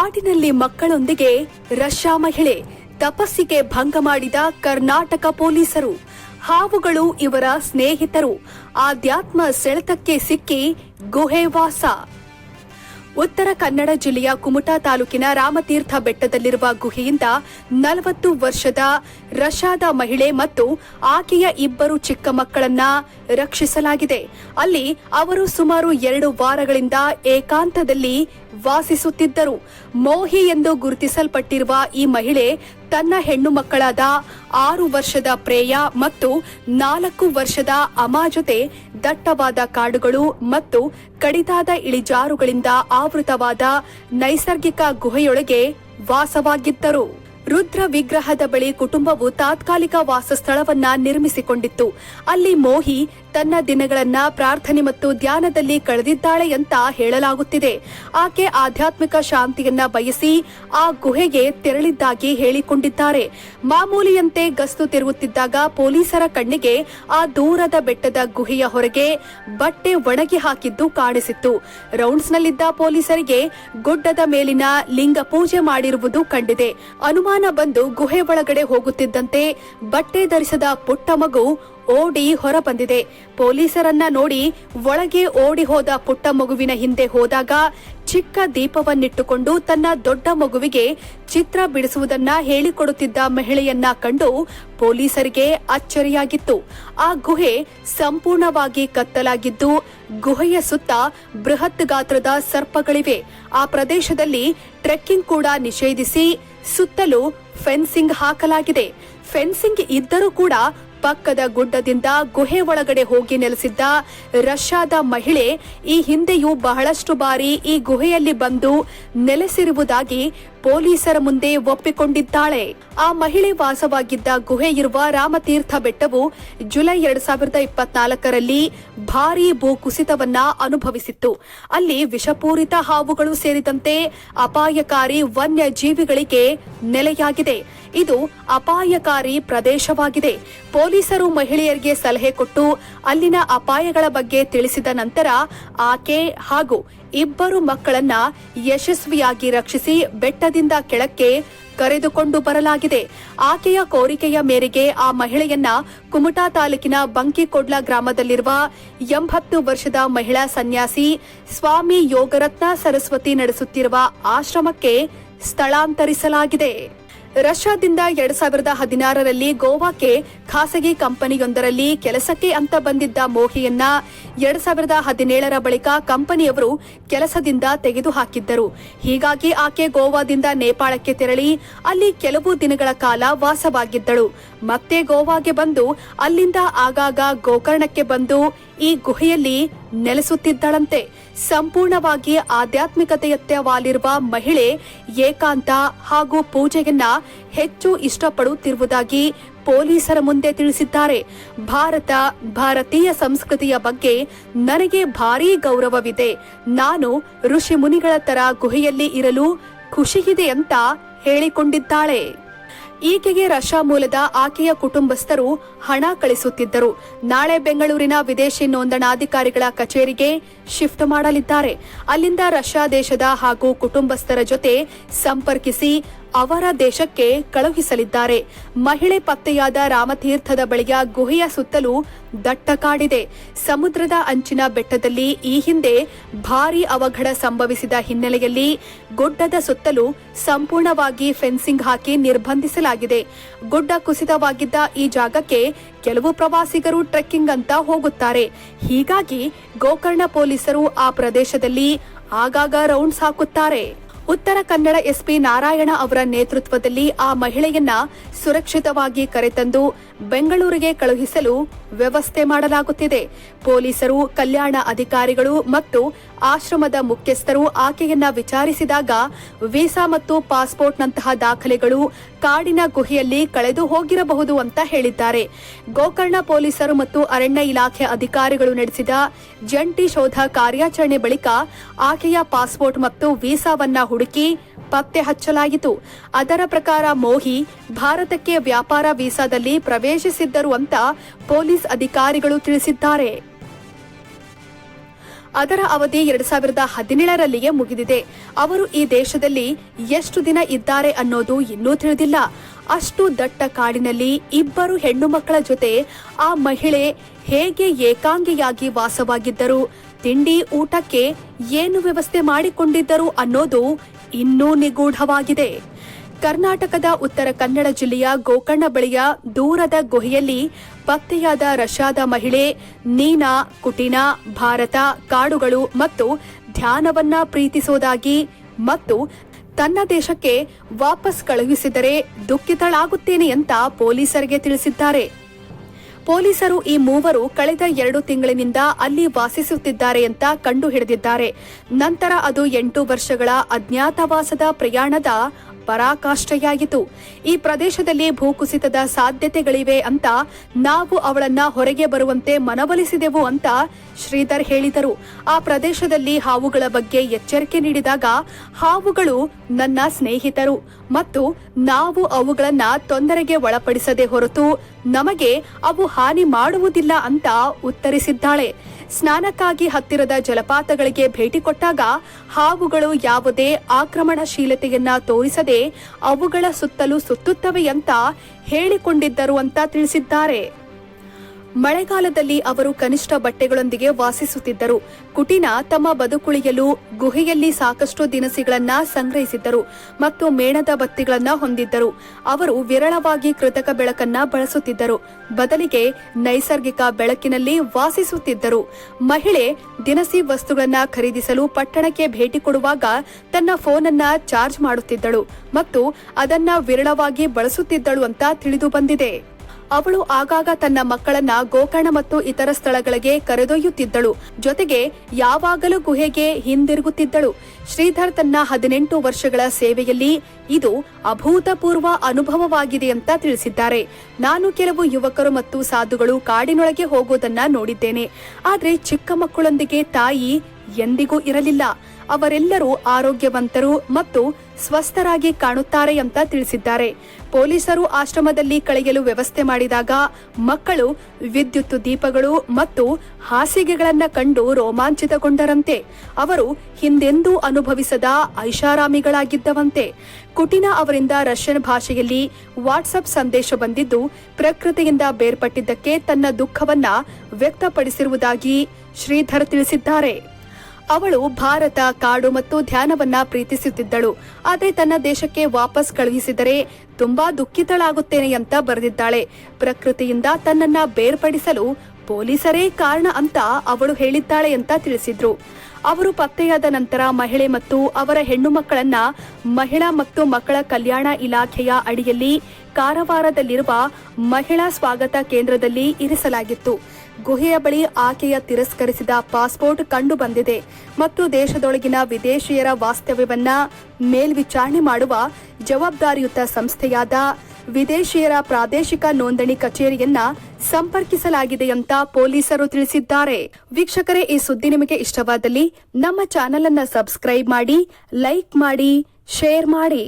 ಕಾಡಿನಲ್ಲಿ ಮಕ್ಕಳೊಂದಿಗೆ ರಷ್ಯಾ ಮಹಿಳೆ ತಪಸ್ಸಿಗೆ ಭಂಗ ಮಾಡಿದ ಕರ್ನಾಟಕ ಪೊಲೀಸರು. ಹಾವುಗಳು ಇವರ ಸ್ನೇಹಿತರು. ಆಧ್ಯಾತ್ಮ ಸೆಳೆತಕ್ಕೆ ಸಿಕ್ಕಿ ಗುಹೆ ವಾಸ. ಉತ್ತರ ಕನ್ನಡ ಜಿಲ್ಲೆಯ ಕುಮಟಾ ತಾಲೂಕಿನ ರಾಮತೀರ್ಥ ಬೆಟ್ಟದಲ್ಲಿರುವ ಗುಹೆಯಿಂದ ನಲವತ್ತು ವರ್ಷದ ರಷಾದ ಮಹಿಳೆ ಮತ್ತು ಆಕೆಯ ಇಬ್ಬರು ಚಿಕ್ಕ ಮಕ್ಕಳನ್ನ ರಕ್ಷಿಸಲಾಗಿದೆ. ಅಲ್ಲಿ ಅವರು ಸುಮಾರು ಎರಡು ವಾರಗಳಿಂದ ಏಕಾಂತದಲ್ಲಿ ವಾಸಿಸುತ್ತಿದ್ದರು. ಮೋಹಿ ಎಂದು ಗುರುತಿಸಲ್ಪಟ್ಟಿರುವ ಈ ಮಹಿಳೆ ತನ್ನ ಹೆಣ್ಣು ಮಕ್ಕಳಾದ ಆರು ವರ್ಷದ ಪ್ರೇಯ ಮತ್ತು ನಾಲ್ಕು ವರ್ಷದ ಅಮಾ ಜೊತೆ ದಟ್ಟವಾದ ಕಾಡುಗಳು ಮತ್ತು ಕಡಿದಾದ ಇಳಿಜಾರುಗಳಿಂದ ಆವೃತವಾದ ನೈಸರ್ಗಿಕ ಗುಹೆಯೊಳಗೆ ವಾಸವಾಗಿದ್ದರು. ರುದ್ರ ವಿಗ್ರಹದ ಬಳಿ ಕುಟುಂಬವು ತಾತ್ಕಾಲಿಕ ವಾಸಸ್ಥಳವನ್ನ ನಿರ್ಮಿಸಿಕೊಂಡಿತ್ತು. ಅಲ್ಲಿ ಮೋಹಿ ತನ್ನ ದಿನಗಳನ್ನ ಪ್ರಾರ್ಥನೆ ಮತ್ತು ಧ್ಯಾನದಲ್ಲಿ ಕಳೆದಿದ್ದಾಳೆ ಅಂತ ಹೇಳಲಾಗುತ್ತಿದೆ. ಆಕೆ ಆಧ್ಯಾತ್ಮಿಕ ಶಾಂತಿಯನ್ನ ಬಯಸಿ ಆ ಗುಹೆಗೆ ತೆರಳಿದ್ದಾಗಿ ಹೇಳಿಕೊಂಡಿದ್ದಾರೆ. ಮಾಮೂಲಿಯಂತೆ ಗಸ್ತು ತಿರುಗುತ್ತಿದ್ದಾಗ ಪೊಲೀಸರ ಕಣ್ಣಿಗೆ ಆ ದೂರದ ಬೆಟ್ಟದ ಗುಹೆಯ ಹೊರಗೆ ಬಟ್ಟೆ ಒಣಗಿ ಹಾಕಿದ್ದು ಕಾಣಿಸಿತ್ತು. ರೌಂಡ್ಸ್ನಲ್ಲಿದ್ದ ಪೊಲೀಸರಿಗೆ ಗುಡ್ಡದ ಮೇಲಿನ ಲಿಂಗ ಪೂಜೆ ಮಾಡಿರುವುದು ಕಂಡಿದೆ. ಅನುಮಾನ ಬಂದು ಗುಹೆ ಒಳಗಡೆ ಹೋಗುತ್ತಿದ್ದಂತೆ ಬಟ್ಟೆ ಧರಿಸದ ಪುಟ್ಟ ಮಗು ಓಡಿ ಹೊರಬಂದಿದೆ. ಪೊಲೀಸರನ್ನ ನೋಡಿ ಒಳಗೆ ಓಡಿ ಹೋದ ಪುಟ್ಟ ಮಗುವಿನ ಹಿಂದೆ ಹೋದಾಗ ಚಿಕ್ಕ ದೀಪವನ್ನಿಟ್ಟುಕೊಂಡು ತನ್ನ ದೊಡ್ಡ ಮಗುವಿಗೆ ಚಿತ್ರ ಬಿಡಿಸುವುದನ್ನ ಹೇಳಿಕೊಡುತ್ತಿದ್ದ ಮಹಿಳೆಯನ್ನ ಕಂಡು ಪೊಲೀಸರಿಗೆ ಅಚ್ಚರಿಯಾಗಿತ್ತು. ಆ ಗುಹೆ ಸಂಪೂರ್ಣವಾಗಿ ಕತ್ತಲಾಗಿದ್ದು ಗುಹೆಯ ಸುತ್ತ ಬೃಹತ್ ಗಾತ್ರದ ಸರ್ಪಗಳಿವೆ. ಆ ಪ್ರದೇಶದಲ್ಲಿ ಟ್ರೆಕ್ಕಿಂಗ್ ಕೂಡ ನಿಷೇಧಿಸಿ ಸುತ್ತಲೂ ಫೆನ್ಸಿಂಗ್ ಹಾಕಲಾಗಿದೆ. ಫೆನ್ಸಿಂಗ್ ಇದ್ದರೂ ಕೂಡ ಪಕ್ಕದ ಗುಡ್ಡದಿಂದ ಗುಹೆ ಒಳಗಡೆ ಹೋಗಿ ನೆಲೆಸಿದ್ದ ರಷ್ಯಾದ ಮಹಿಳೆ ಈ ಹಿಂದೆಯೂ ಬಹಳಷ್ಟು ಬಾರಿ ಈ ಗುಹೆಯಲ್ಲಿ ಬಂದು ನೆಲೆಸಿರುವುದಾಗಿ ಪೊಲೀಸರ ಮುಂದೆ ಒಪ್ಪಿಕೊಂಡಿದ್ದಾಳೆ. ಆ ಮಹಿಳೆ ವಾಸವಾಗಿದ್ದ ಗುಹೆ ಇರುವ ರಾಮತೀರ್ಥ ಬೆಟ್ಟವು ಜುಲೈ ಎರಡ್ ಸಾವಿರದ ಇಪ್ಪತ್ನಾಲ್ಕರಲ್ಲಿ ಭಾರೀ ಭೂಕುಸಿತವನ್ನ ಅನುಭವಿಸಿತ್ತು. ಅಲ್ಲಿ ವಿಷಪೂರಿತ ಹಾವುಗಳು ಸೇರಿದಂತೆ ಅಪಾಯಕಾರಿ ವನ್ಯ ಜೀವಿಗಳಿಗೆ ನೆಲೆಯಾಗಿದೆ. ಇದು ಅಪಾಯಕಾರಿ ಪ್ರದೇಶವಾಗಿದೆ. ಪೊಲೀಸರು ಮಹಿಳೆಯರಿಗೆ ಸಲಹೆ ಕೊಟ್ಟು ಅಲ್ಲಿನ ಅಪಾಯಗಳ ಬಗ್ಗೆ ತಿಳಿಸಿದ ನಂತರ ಆಕೆ ಹಾಗೂ ಇಬ್ಬರು ಮಕ್ಕಳನ್ನ ಯಶಸ್ವಿಯಾಗಿ ರಕ್ಷಿಸಿ ಬೆಟ್ಟದಿಂದ ಕೆಳಕ್ಕೆ ಕರೆದುಕೊಂಡು ಬರಲಾಗಿದೆ. ಆಕೆಯ ಕೋರಿಕೆಯ ಮೇರೆಗೆ ಆ ಮಹಿಳೆಯನ್ನ ಕುಮಟಾ ತಾಲೂಕಿನ ಬಂಕಿಕೊಡ್ಲ ಗ್ರಾಮದಲ್ಲಿರುವ ಎಂಬತ್ತು ವರ್ಷದ ಮಹಿಳಾ ಸನ್ಯಾಸಿ ಸ್ವಾಮಿ ಯೋಗರತ್ನ ಸರಸ್ವತಿ ನಡೆಸುತ್ತಿರುವ ಆಶ್ರಮಕ್ಕೆ ಸ್ಥಳಾಂತರಿಸಲಾಗಿದೆ. ರಷ್ಯಾದಿಂದ ಎರಡ್ ಸಾವಿರದ ಹದಿನಾರರಲ್ಲಿ ಗೋವಾಕ್ಕೆ ಖಾಸಗಿ ಕಂಪನಿಯೊಂದರಲ್ಲಿ ಕೆಲಸಕ್ಕೆ ಅಂತ ಬಂದಿದ್ದ ಮೋಹಿಯನ್ನ ಎರಡ್ ಸಾವಿರದ ಹದಿನೇಳರ ಬಳಿಕ ಕಂಪನಿಯವರು ಕೆಲಸದಿಂದ ತೆಗೆದುಹಾಕಿದ್ದರು. ಹೀಗಾಗಿ ಆಕೆ ಗೋವಾದಿಂದ ನೇಪಾಳಕ್ಕೆ ತೆರಳಿ ಅಲ್ಲಿ ಕೆಲವು ದಿನಗಳ ಕಾಲ ವಾಸವಾಗಿದ್ದಳು. ಮತ್ತೆ ಗೋವಾಗೆ ಬಂದು ಅಲ್ಲಿಂದ ಆಗಾಗ ಗೋಕರ್ಣಕ್ಕೆ ಬಂದು ಈ ಗುಹೆಯಲ್ಲಿ ನೆಲೆಸುತ್ತಿದ್ದಳಂತೆ. ಸಂಪೂರ್ಣವಾಗಿ ಆಧ್ಯಾತ್ಮಿಕತೆಯತ್ತ ವಾಲಿರುವ ಮಹಿಳೆ ಏಕಾಂತ ಹಾಗೂ ಪೂಜೆಯನ್ನ ಹೆಚ್ಚು ಇಷ್ಟಪಡುತ್ತಿರುವುದಾಗಿ ಪೊಲೀಸರ ಮುಂದೆ ತಿಳಿಸಿದ್ದಾರೆ. ಭಾರತ, ಭಾರತೀಯ ಸಂಸ್ಕೃತಿಯ ಬಗ್ಗೆ ನನಗೆ ಭಾರೀ ಗೌರವವಿದೆ. ನಾನು ಋಷಿ ಮುನಿಗಳ ತರ ಗುಹೆಯಲ್ಲಿ ಇರಲು ಖುಷಿಯಿದೆ ಅಂತ ಹೇಳಿಕೊಂಡಿದ್ದಾಳೆ. ಈಕೆಗೆ ರಷ್ಯಾ ಮೂಲದ ಆಕೆಯ ಕುಟುಂಬಸ್ಥರು ಹಣ ಕಳಿಸುತ್ತಿದ್ದರು. ನಾಳೆ ಬೆಂಗಳೂರಿನ ವಿದೇಶಿ ನೋಂದಣಾಧಿಕಾರಿಗಳ ಕಚೇರಿಗೆ ಶಿಫ್ಟ್ ಮಾಡಲಿದ್ದಾರೆ. ಅಲ್ಲಿಂದ ರಷ್ಯಾ ದೇಶದ ಹಾಗೂ ಕುಟುಂಬಸ್ಥರ ಜೊತೆ ಸಂಪರ್ಕಿಸಿ ಅವರ ದೇಶಕ್ಕೆ ಕಳುಹಿಸಲಿದ್ದಾರೆ. ಮಹಿಳೆ ಪತ್ತೆಯಾದ ರಾಮತೀರ್ಥದ ಬಳಿಯ ಗುಹೆಯ ಸುತ್ತಲೂ ದಟ್ಟ ಕಾಡಿದೆ. ಸಮುದ್ರದ ಅಂಚಿನ ಬೆಟ್ಟದಲ್ಲಿ ಈ ಹಿಂದೆ ಭಾರೀ ಅವಘಡ ಸಂಭವಿಸಿದ ಹಿನ್ನೆಲೆಯಲ್ಲಿ ಗುಡ್ಡದ ಸುತ್ತಲೂ ಸಂಪೂರ್ಣವಾಗಿ ಫೆನ್ಸಿಂಗ್ ಹಾಕಿ ನಿರ್ಬಂಧಿಸಲಾಗಿದೆ. ಗುಡ್ಡ ಕುಸಿತವಾಗಿದ್ದ ಈ ಜಾಗಕ್ಕೆ ಕೆಲವು ಪ್ರವಾಸಿಗರು ಟ್ರೆಕ್ಕಿಂಗ್ ಅಂತ ಹೋಗುತ್ತಾರೆ. ಹೀಗಾಗಿ ಗೋಕರ್ಣ ಪೊಲೀಸರು ಆ ಪ್ರದೇಶದಲ್ಲಿ ಆಗಾಗ ರೌಂಡ್ಸ್ ಹಾಕುತ್ತಾರೆ. ಉತ್ತರ ಕನ್ನಡ ಎಸ್ಪಿ ನಾರಾಯಣ ಅವರ ನೇತೃತ್ವದಲ್ಲಿ ಆ ಮಹಿಳೆಯನ್ನ ಸುರಕ್ಷಿತವಾಗಿ ಕರೆತಂದು ಬೆಂಗಳೂರಿಗೆ ಕಳುಹಿಸಲು ವ್ಯವಸ್ಥೆ ಮಾಡಲಾಗುತ್ತಿದೆ. ಪೊಲೀಸರು, ಕಲ್ಯಾಣ ಅಧಿಕಾರಿಗಳು ಮತ್ತು ಆಶ್ರಮದ ಮುಖ್ಯಸ್ಥರು ಆಕೆಯನ್ನ ವಿಚಾರಿಸಿದಾಗ ವೀಸಾ ಮತ್ತು ಪಾಸ್ಪೋರ್ಟ್ನಂತಹ ದಾಖಲೆಗಳು ಕಾಡಿನ ಗುಹೆಯಲ್ಲಿ ಕಳೆದು ಹೋಗಿರಬಹುದು ಅಂತ ಹೇಳಿದ್ದಾರೆ. ಗೋಕರ್ಣ ಪೊಲೀಸರು ಮತ್ತು ಅರಣ್ಯ ಇಲಾಖೆ ಅಧಿಕಾರಿಗಳು ನಡೆಸಿದ ಜಂಟಿ ಶೋಧ ಕಾರ್ಯಾಚರಣೆ ಬಳಿಕ ಆಕೆಯ ಪಾಸ್ಪೋರ್ಟ್ ಮತ್ತು ವೀಸಾವನ್ನ ಹುಡುಕಿ ಪತ್ತೆ ಹಚ್ಚಲಾಯಿತು. ಅದರ ಪ್ರಕಾರ ಮೋಹಿ ಭಾರತಕ್ಕೆ ವ್ಯಾಪಾರ ವೀಸಾದಲ್ಲಿ ಪ್ರವೇಶಿಸಿದ್ದರು ಅಂತ ಪೊಲೀಸ್ ಅಧಿಕಾರಿಗಳು ತಿಳಿಸಿದ್ದಾರೆ. ಅದರ ಅವಧಿ ಎರಡ್ ಸಾವಿರದ ಹದಿನೇಳರಲ್ಲಿಯೇ ಮುಗಿದಿದೆ. ಅವರು ಈ ದೇಶದಲ್ಲಿ ಎಷ್ಟು ದಿನ ಇದ್ದಾರೆ ಅನ್ನೋದು ಇನ್ನೂ ತಿಳಿದಿಲ್ಲ. ಅಷ್ಟು ದಟ್ಟ ಕಾಡಿನಲ್ಲಿ ಇಬ್ಬರು ಹೆಣ್ಣು ಮಕ್ಕಳ ಜೊತೆ ಆ ಮಹಿಳೆ ಹೇಗೆ ಏಕಾಂಗಿಯಾಗಿ ವಾಸವಾಗಿದ್ದರು, ತಿಂಡಿ ಊಟಕ್ಕೆ ಏನು ವ್ಯವಸ್ಥೆ ಮಾಡಿಕೊಂಡಿದ್ದರು ಅನ್ನೋದು ಇನ್ನೂ ನಿಗೂಢವಾಗಿದೆ. ಕರ್ನಾಟಕದ ಉತ್ತರ ಕನ್ನಡ ಜಿಲ್ಲೆಯ ಗೋಕರ್ಣ ಬಳಿಯ ದೂರದ ಗುಹೆಯಲ್ಲಿ ಪತ್ತೆಯಾದ ರಷ್ಯಾದ ಮಹಿಳೆ ನೀನಾ, ಕುಟಿನ, ಭಾರತ, ಕಾಡುಗಳು ಮತ್ತು ಧ್ಯಾನವನ್ನ ಪ್ರೀತಿಸೋದಾಗಿ ಮತ್ತು ತನ್ನ ದೇಶಕ್ಕೆ ವಾಪಸ್ ಕಳುಹಿಸಿದರೆ ದುಃಖಿತಳಾಗುತ್ತೇನೆ ಅಂತ ಪೊಲೀಸರಿಗೆ ತಿಳಿಸಿದ್ದಾರೆ. ಪೊಲೀಸರು ಈ ಮೂವರು ಕಳೆದ ಎರಡು ತಿಂಗಳಿನಿಂದ ಅಲ್ಲಿ ವಾಸಿಸುತ್ತಿದ್ದಾರೆ ಅಂತ ಕಂಡುಹಿಡಿದಿದ್ದಾರೆ. ನಂತರ ಅದು ಎಂಟು ವರ್ಷಗಳ ಅಜ್ಞಾತವಾಸದ ಪ್ರಯಾಣದ ಪರಾಕಾಷ್ಠೆಯಾಯಿತು ಈ ಪ್ರದೇಶದಲ್ಲಿ ಭೂಕುಸಿತದ ಸಾಧ್ಯತೆಗಳಿವೆ ಅಂತ ನಾವು ಅವಳನ್ನ ಹೊರಗೆ ಬರುವಂತೆ ಮನವೊಲಿಸಿದೆವು ಅಂತ ಶ್ರೀಧರ್ ಹೇಳಿದರು. ಆ ಪ್ರದೇಶದಲ್ಲಿ ಹಾವುಗಳ ಬಗ್ಗೆ ಎಚ್ಚರಿಕೆ ನೀಡಿದಾಗ ಹಾವುಗಳು ನನ್ನ ಸ್ನೇಹಿತರು ಮತ್ತು ನಾವು ಅವುಗಳನ್ನ ತೊಂದರೆಗೆ ಒಳಪಡಿಸದೆ ಹೊರತು ನಮಗೆ ಅವು ಹಾನಿ ಮಾಡುವುದಿಲ್ಲ ಅಂತ ಉತ್ತರಿಸಿದ್ದಾಳೆ. ಸ್ನಾನಕ್ಕಾಗಿ ಹತ್ತಿರದ ಜಲಪಾತಗಳಿಗೆ ಭೇಟಿ ಕೊಟ್ಟಾಗ ಹಾವುಗಳು ಯಾವುದೇ ಆಕ್ರಮಣಶೀಲತೆಯನ್ನ ತೋರಿಸದೆ ಅವುಗಳ ಸುತ್ತಲೂ ಸುತ್ತುತ್ತವೆ ಅಂತ ಹೇಳಿಕೊಂಡಿದ್ದರು ಅಂತ ತಿಳಿಸಿದ್ದಾರೆ. ಮಳೆಗಾಲದಲ್ಲಿ ಅವರು ಕನಿಷ್ಠ ಬಟ್ಟೆಗಳೊಂದಿಗೆ ವಾಸಿಸುತ್ತಿದ್ದರು. ಕುಟಿನ ತಮ್ಮ ಬದುಕುಳಿಯಲು ಗುಹೆಯಲ್ಲಿ ಸಾಕಷ್ಟು ದಿನಸಿಗಳನ್ನ ಸಂಗ್ರಹಿಸಿದ್ದರು ಮತ್ತು ಮೇಣದ ಬತ್ತಿಗಳನ್ನ ಹೊಂದಿದ್ದರು. ಅವರು ವಿರಳವಾಗಿ ಕೃತಕ ಬೆಳಕನ್ನ ಬಳಸುತ್ತಿದ್ದರು. ಬದಲಿಗೆ ನೈಸರ್ಗಿಕ ಬೆಳಕಿನಲ್ಲಿ ವಾಸಿಸುತ್ತಿದ್ದರು. ಮಹಿಳೆ ದಿನಸಿ ವಸ್ತುಗಳನ್ನ ಖರೀದಿಸಲು ಪಟ್ಟಣಕ್ಕೆ ಭೇಟಿ ಕೊಡುವಾಗ ತನ್ನ ಫೋನನ್ನ ಚಾರ್ಜ್ ಮಾಡುತ್ತಿದ್ದಳು ಮತ್ತು ಅದನ್ನ ವಿರಳವಾಗಿ ಬಳಸುತ್ತಿದ್ದಳು ಅಂತ ತಿಳಿದು ಬಂದಿದೆ. ಅವಳು ಆಗಾಗ ತನ್ನ ಮಕ್ಕಳನ್ನ ಗೋಕರ್ಣ ಮತ್ತು ಇತರ ಸ್ಥಳಗಳಿಗೆ ಕರೆದೊಯ್ಯುತ್ತಿದ್ದಳು. ಜೊತೆಗೆ ಯಾವಾಗಲೂ ಗುಹೆಗೆ ಹಿಂದಿರುಗುತ್ತಿದ್ದಳು. ಶ್ರೀಧರ್ ತನ್ನ ಹದಿನೆಂಟು ವರ್ಷಗಳ ಸೇವೆಯಲ್ಲಿ ಇದು ಅಭೂತಪೂರ್ವ ಅನುಭವವಾಗಿದೆ ಅಂತ ತಿಳಿಸಿದ್ದಾರೆ. ನಾನು ಕೆಲವು ಯುವಕರು ಮತ್ತು ಸಾಧುಗಳು ಕಾಡಿನೊಳಗೆ ಹೋಗೋದನ್ನ ನೋಡಿದ್ದೇನೆ. ಆದ್ರೆ ಚಿಕ್ಕ ಮಕ್ಕಳೊಂದಿಗೆ ತಾಯಿ ಎಂದಿಗೂ ಇರಲಿಲ್ಲ. ಅವರೆಲ್ಲರೂ ಆರೋಗ್ಯವಂತರು ಮತ್ತು ಸ್ವಸ್ಥರಾಗಿ ಕಾಣುತ್ತಾರೆ ಅಂತ ತಿಳಿಸಿದ್ದಾರೆ. ಪೊಲೀಸರು ಆಶ್ರಮದಲ್ಲಿ ಕಳೆಯಲು ವ್ಯವಸ್ಥೆ ಮಾಡಿದಾಗ ಮಕ್ಕಳು, ವಿದ್ಯುತ್ ದೀಪಗಳು ಮತ್ತು ಹಾಸಿಗೆಗಳನ್ನು ಕಂಡು ರೋಮಾಂಚಿತಗೊಂಡರಂತೆ. ಅವರು ಹಿಂದೆಂದೂ ಅನುಭವಿಸದ ಐಷಾರಾಮಿಗಳಾಗಿದ್ದವಂತೆ. ಕುಟಿನ ಅವರಿಂದ ರಷ್ಯನ್ ಭಾಷೆಯಲ್ಲಿ ವಾಟ್ಸಪ್ ಸಂದೇಶ ಬಂದಿದ್ದು, ಪ್ರಕೃತಿಯಿಂದ ಬೇರ್ಪಟ್ಟಿದ್ದಕ್ಕೆ ತನ್ನ ದುಃಖವನ್ನ ವ್ಯಕ್ತಪಡಿಸಿರುವುದಾಗಿ ಶ್ರೀಧರ್ ತಿಳಿಸಿದ್ದಾರೆ. ಅವಳು ಭಾರತ, ಕಾಡು ಮತ್ತು ಧ್ಯಾನವನ್ನ ಪ್ರೀತಿಸುತ್ತಿದ್ದಳು. ಆದರೆ ತನ್ನ ದೇಶಕ್ಕೆ ವಾಪಸ್ ಕಳುಹಿಸಿದರೆ ತುಂಬಾ ದುಃಖಿತಳಾಗುತ್ತೇನೆ ಅಂತ ಬರೆದಿದ್ದಾಳೆ. ಪ್ರಕೃತಿಯಿಂದ ತನ್ನನ್ನ ಬೇರ್ಪಡಿಸಲು ಪೊಲೀಸರೇ ಕಾರಣ ಅಂತ ಅವಳು ಹೇಳಿದ್ದಾಳೆ ಅಂತ ತಿಳಿಸಿದ್ರು. ಅವರು ಪತ್ತೆಯಾದ ನಂತರ ಮಹಿಳೆ ಮತ್ತು ಅವರ ಹೆಣ್ಣು ಮಕ್ಕಳನ್ನ ಮಹಿಳಾ ಮತ್ತು ಮಕ್ಕಳ ಕಲ್ಯಾಣ ಇಲಾಖೆಯ ಅಡಿಯಲ್ಲಿ ಕಾರವಾರದಲ್ಲಿರುವ ಮಹಿಳಾ ಸ್ವಾಗತ ಕೇಂದ್ರದಲ್ಲಿ ಇರಿಸಲಾಗಿತ್ತು. ಗುಹೆಯ ಬಳಿ ಆಕೆಯ ತಿರಸ್ಕರಿಸಿದ ಪಾಸ್ಪೋರ್ಟ್ ಕಂಡು ಬಂದಿದೆ ಮತ್ತು ದೇಶದೊಳಗಿನ ವಿದೇಶಿಯರ ವಾಸ್ತವ್ಯವನ್ನ ಮೇಲ್ವಿಚಾರಣೆ ಮಾಡುವ ಜವಾಬ್ದಾರಿಯುತ ಸಂಸ್ಥೆಯಾದ ವಿದೇಶಿಯರ ಪ್ರಾದೇಶಿಕ ನೋಂದಣಿ ಕಚೇರಿಯನ್ನ ಸಂಪರ್ಕಿಸಲಾಗಿದೆ ಅಂತ ಪೊಲೀಸರು ತಿಳಿಸಿದ್ದಾರೆ. ವೀಕ್ಷಕರೇ, ಈ ಸುದ್ದಿ ನಿಮಗೆ ಇಷ್ಟವಾದಲ್ಲಿ ನಮ್ಮ ಚಾನೆಲ್ ಅನ್ನ ಸಬ್ಸ್ಕ್ರೈಬ್ ಮಾಡಿ, ಲೈಕ್ ಮಾಡಿ, ಶೇರ್ ಮಾಡಿ.